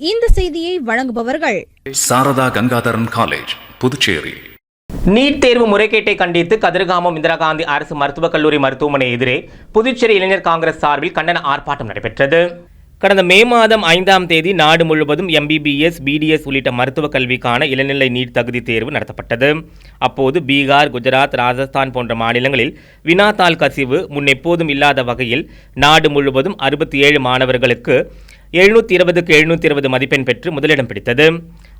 இந்த செய்தியை வழங்குபவர்கள் சாரதா கங்காதரன் காலேஜ் புதுச்சேரி. நீட் தேர்வு முறைகேட்டை கண்டித்து கதிர்காமம் இந்திரா காந்தி அரசு மருத்துவக் கல்லூரி மருத்துவமனை எதிரே புதுச்சேரி இளைஞர் காங்கிரஸ் சார்பில் கண்டன ஆர்ப்பாட்டம் நடைபெற்றது. கடந்த மே மாதம் ஐந்தாம் தேதி நாடு முழுவதும் எம்பிபிஎஸ் பிடிஎஸ் உள்ளிட்ட மருத்துவக் கல்விக்கான இளநிலை நீட் தகுதி தேர்வு நடத்தப்பட்டது. அப்போது பீகார் குஜராத் ராஜஸ்தான் போன்ற மாநிலங்களில் வினாத்தாள் கசிவு முன்னெப்போதும் இல்லாத வகையில் நாடு முழுவதும் அறுபத்தி ஏழு மாணவர்களுக்கு எழுநூத்தி இருபதுக்கு எழுநூத்தி இருபது மதிப்பெண் பெற்று முதலிடம் பிடித்தது.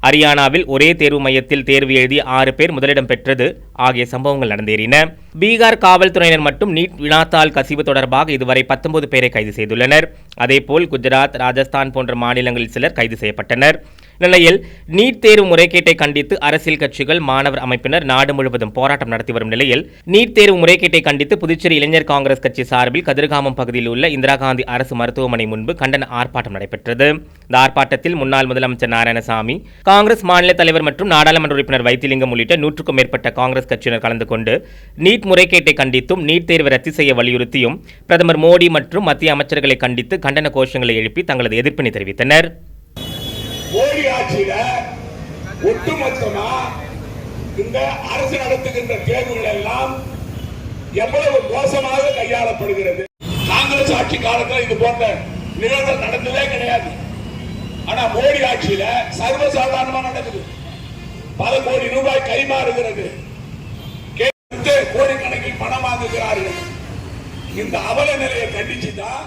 ஹரியானாவில் ஒரே தேர்வு மையத்தில் தேர்வு எழுதி ஆறு பேர் முதலிடம் பெற்றது ஆகிய சம்பவங்கள் நடந்தேறின. பீகார் காவல்துறையினர் மட்டும் நீட் வினாத்தாள் கசிவு தொடர்பாக இதுவரை பத்தொன்பது பேரை கைது செய்துள்ளனர். அதேபோல் குஜராத் ராஜஸ்தான் போன்ற மாநிலங்களில் சிலர் கைது செய்யப்பட்டனர். நிலையில் நீட் தேர்வு முறைகேட்டை கண்டித்து அரசியல் கட்சிகள் மாணவர் அமைப்பினர் நாடு முழுவதும் போராட்டம் நடத்தி வரும் நிலையில் நீட் தேர்வு முறைகேட்டை கண்டித்து புதுச்சேரி இளைஞர் காங்கிரஸ் கட்சி சார்பில் கதிர்காமம் பகுதியில் உள்ள இந்திரா காந்தி அரசு மருத்துவமனை முன்பு கண்டன ஆர்ப்பாட்டம் நடைபெற்றது. இந்த ஆர்ப்பாட்டத்தில் முன்னாள் முதலமைச்சர் நாராயணசாமி காங்கிரஸ் மாநில தலைவர் மற்றும் நாடாளுமன்ற உறுப்பினர் வைத்திலிங்கம் உள்ளிட்ட நூற்றுக்கும் மேற்பட்ட காங்கிரஸ் கட்சியினர் கலந்து கொண்டு நீட் முறைகேட்டை கண்டித்தும் நீட் தேர்வை ரத்து செய்ய வலியுறுத்தியும் பிரதமர் மோடி மற்றும் மத்திய அமைச்சர்களை கண்டித்து கண்டன கோஷங்களை எழுப்பி தங்களது எதிர்ப்பினை தெரிவித்தனர். மோடி ஆட்சியில ஒட்டுமொத்தமா இந்த அரசு நடத்துகின்ற தேர்வுகள் எல்லாம் எவ்வளவு மோசமாக கையாளப்படுகிறது. காங்கிரஸ் ஆட்சி காலத்தில் இது போன்ற நிகழ்வுகள் நடந்ததே கிடையாது. ஆனா மோடி ஆட்சியில சர்வசாதாரணமா நடக்குது. பல கோடி ரூபாய் கைமாறுகிறது. கேட்டு கோடிக்கணக்கில் பணம் வாங்குகிறார்கள். இந்த அவல நிலையை கண்டிச்சுதான்